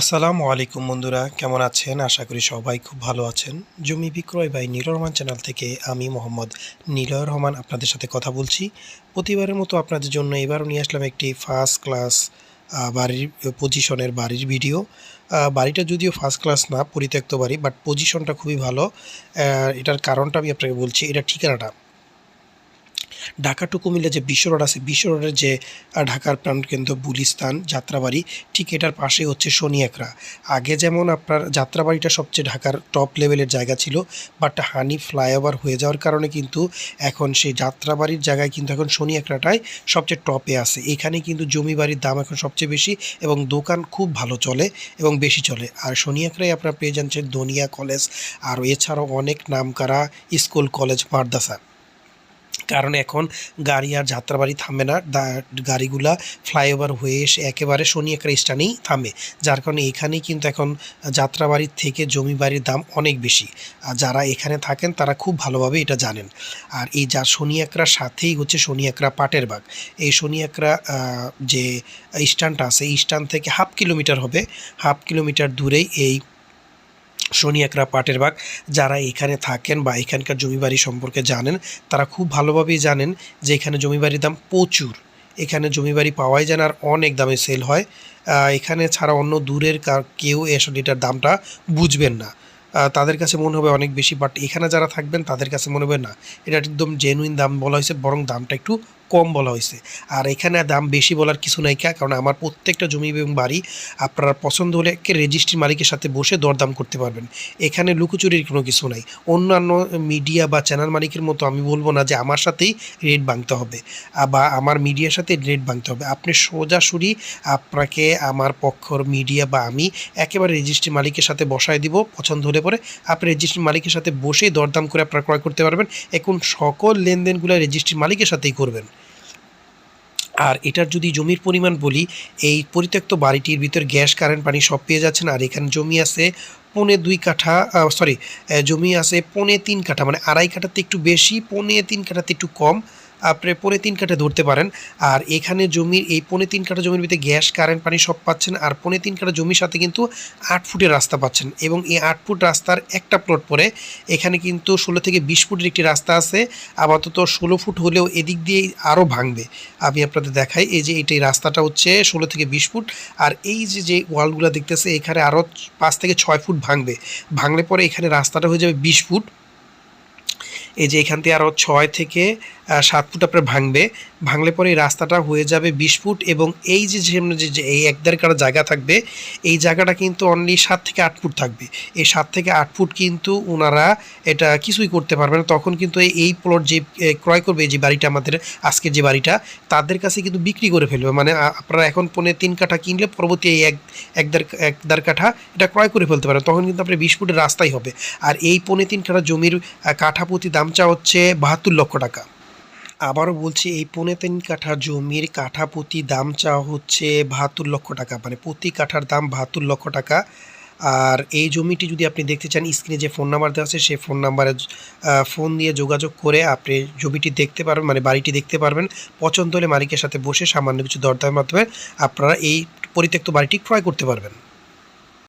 আসসালামু আলাইকুম বন্ধুরা, কেমন আছেন? আশা করি সবাই খুব ভালো আছেন। জমি বিক্রয় বাই নীল রহমান চ্যানেল থেকে আমি মোহাম্মদ নীলয় রহমান আপনাদের সাথে কথা বলছি। প্রতিবারের মতো আপনাদের জন্য এবারও নিয়ে আসলাম একটি ফার্স্ট ক্লাস বাড়ির পজিশনের বাড়ির ভিডিও বাড়িটা যদিও ফার্স্ট ক্লাস না, পরিত্যক্ত বাড়ি বাট পজিশনটা খুবই ভালো। এটার কারণটা আমি আপনাকে বলছি, এটা ঠিকানাটা। ঢাকা টু কুমিল্লা যে বিশ্ব রোড আছে বিশ্ব রোডের যে ঢাকার প্রাণকেন্দ্র বুলিস্তান যাত্রাবাড়ি, ঠিক এটার পাশে হচ্ছে শনিয়াকড়া আগে যেমন আপনার যাত্রাবাড়িটা সবচেয়ে ঢাকার টপ লেভেলের জায়গা ছিল বাট হানি ফ্লাইওভার হয়ে যাওয়ার কারণে কিন্তু এখন সেই যাত্রাবাড়ির জায়গায় কিন্তু এখন শনিয়াকড়াটাই সবচেয়ে টপে আছে। এখানে কিন্তু জমি বাড়ির দাম এখন সবচেয়ে বেশি এবং দোকান খুব ভালো চলে এবং বেশি চলে। আর শনিয়াকড়ায় আপনারা পেয়ে যাচ্ছেন দনিয়া কলেজ। আর এছাড়াও অনেক নামকরা স্কুল, কলেজ, মাদ্রাসা। কারণ এখন গাড়ি আর যাত্রাবাড়ি থামবে না। গাড়িগুলা ফ্লাইওভার হয়ে এসে একেবারে শনিয়াকড়া স্টানেই থামে। যার কারণে এখানেই কিন্তু এখন যাত্রাবাড়ির থেকে জমি বাড়ির দাম অনেক বেশি। আর যারা এখানে থাকেন তারা খুব ভালোভাবে এটা জানেন। আর এই যা শনিয়াকড়ার সাথেই হচ্ছে শনিয়াকড়া পাটের বাগ। এই শনিয়াকড়া যে স্ট্যান্ডটা আছে, এই স্ট্যান্ড থেকে হাফ কিলোমিটার হবে। হাফ কিলোমিটার দূরেই এই শনিয়াকড়া পাটের বাগ। যারা এখানে থাকেন বা এখানকার জমি বাড়ি সম্পর্কে জানেন, তারা খুব ভালোভাবেই জানেন যে এখানে জমি বাড়ির দাম প্রচুর। এখানে জমি বাড়ি পাওয়াই যায় আর অনেক দামে সেল হয়। এখানে ছাড়া অন্য দূরের কেউ আসলে এটার দামটা বুঝবেন না। তাদের কাছে মনে হবে অনেক বেশি বাট এখানে যারা থাকবেন তাদের কাছে মনে হবে না। এটা একদম জেনুইন দাম বলা হয়েছে, বরং দামটা একটু কম বলা হয়েছে। আর এখানে দাম বেশি বলার কিছু নাই কা, কারণ আমার প্রত্যেকটা জমি এবং বাড়ি আপনার পছন্দ হলে একে রেজিস্ট্রি মালিকের সাথে বসে দরদাম করতে পারবেন। এখানে লুকোচুরির কোনো কিছু নাই। অন্যান্য মিডিয়া বা চ্যানেল মালিকের মতো আমি বলব না যে আমার সাথেই রেট ভাঙতে হবে, বা আমার মিডিয়ার সাথে রেট ভাঙতে হবে। আপনি সোজাসুরি আপনাকে আমার পক্ষর মিডিয়া বা আমি একেবারে রেজিস্ট্রি মালিকের সাথে বসায় দিব, পছন্দ হলে পরে আপনি রেজিস্ট্রি মালিকের সাথে বসেই দরদাম করে আপনারা ক্রয় করতে পারবেন। এখন সকল লেনদেনগুলো রেজিস্ট্রি মালিকের সাথেই করবেন। আর এটার যদি জমির পরিমাণ বলি, এই পরিত্যক্ত বাড়িটির ভিতর গ্যাস, কারেন্ট, পানি সব পেয়ে যাচ্ছেন। আর এখানে জমি আছে পৌনে দুই কাঠা সরি জমি আছে পৌনে তিন কাঠা মানে আড়াই কাঠাতে একটু বেশি, পৌনে তিন কাঠাতে একটু কম। আপনি পৌনে তিন কাঠা ধরতে পারেন। আর এখানে জমির, এই পৌনে তিন কাঠা জমির ভিতরে গ্যাস, কারেন্ট, পানি সব পাচ্ছেন। আর পৌনে তিন কাঠা জমির সাথে কিন্তু আট ফুটের রাস্তা পাচ্ছেন। এবং এই আট ফুট রাস্তার একটা প্লট পরে এখানে কিন্তু ষোলো থেকে বিশ ফুটের একটি রাস্তা আছে। আপাতত ষোলো ফুট হলেও এদিক দিয়ে আরও ভাঙবে। আমি আপনাদের দেখাই, এই যে এটাই রাস্তাটা হচ্ছে ষোলো থেকে বিশ ফুট। আর এই যে যে ওয়ালগুলো দেখতেছে, এখানে আরও পাঁচ থেকে ছয় ফুট ভাঙবে। ভাঙলে পরে এখানে রাস্তাটা হয়ে যাবে বিশ ফুট। এই যে এখান থেকে আরও ছয় থেকে সাত ফুট আপনার ভাঙবে। ভাঙলে পরে এই রাস্তাটা হয়ে যাবে বিশ ফুট এবং এই যে যে এই এক দেড় কাটা জায়গা থাকবে এই জায়গাটা কিন্তু অনলি সাত থেকে আট ফুট থাকবে। এই সাত থেকে আট ফুট কিন্তু ওনারা এটা কিছুই করতে পারবে না। তখন কিন্তু এই- প্লট যে ক্রয় করবে যে বাড়িটা আমাদের আজকের যে বাড়িটা তাদের কাছে কিন্তু বিক্রি করে ফেলবে। মানে আপনারা এখন পনে তিন কাঠা কিনলে পরবর্তী এই এক এক দেড় এক দেড় কাঠা এটা ক্রয় করে ফেলতে পারেন তখন কিন্তু আপনার বিশ ফুটের রাস্তাই হবে। আর এই পনে তিন কাঠা জমির আহ, কাঠা প্রতি দাম চা হচ্ছে বাহাত্তর লক্ষ টাকা। আবারও বলছি, এই পৌনে তিন কাঠা জমির কাঠা প্রতি দাম চাওয়া হচ্ছে বাহাত্তর লক্ষ টাকা। মানে প্রতি কাঠার দাম বাহাত্তর লক্ষ টাকা। আর এই জমিটি যদি আপনি দেখতে চান, স্ক্রিনে যে ফোন নাম্বার দেওয়া আছে, সেই ফোন নাম্বারে ফোন দিয়ে যোগাযোগ করে আপনি জমিটি দেখতে পারবেন মানে বাড়িটি দেখতে পারবেন। পছন্দ হলে মালিকের সাথে বসে সামান্য কিছু দরদামের মাধ্যমে আপনারা এই পরিত্যক্ত বাড়িটি ক্রয় করতে পারবেন।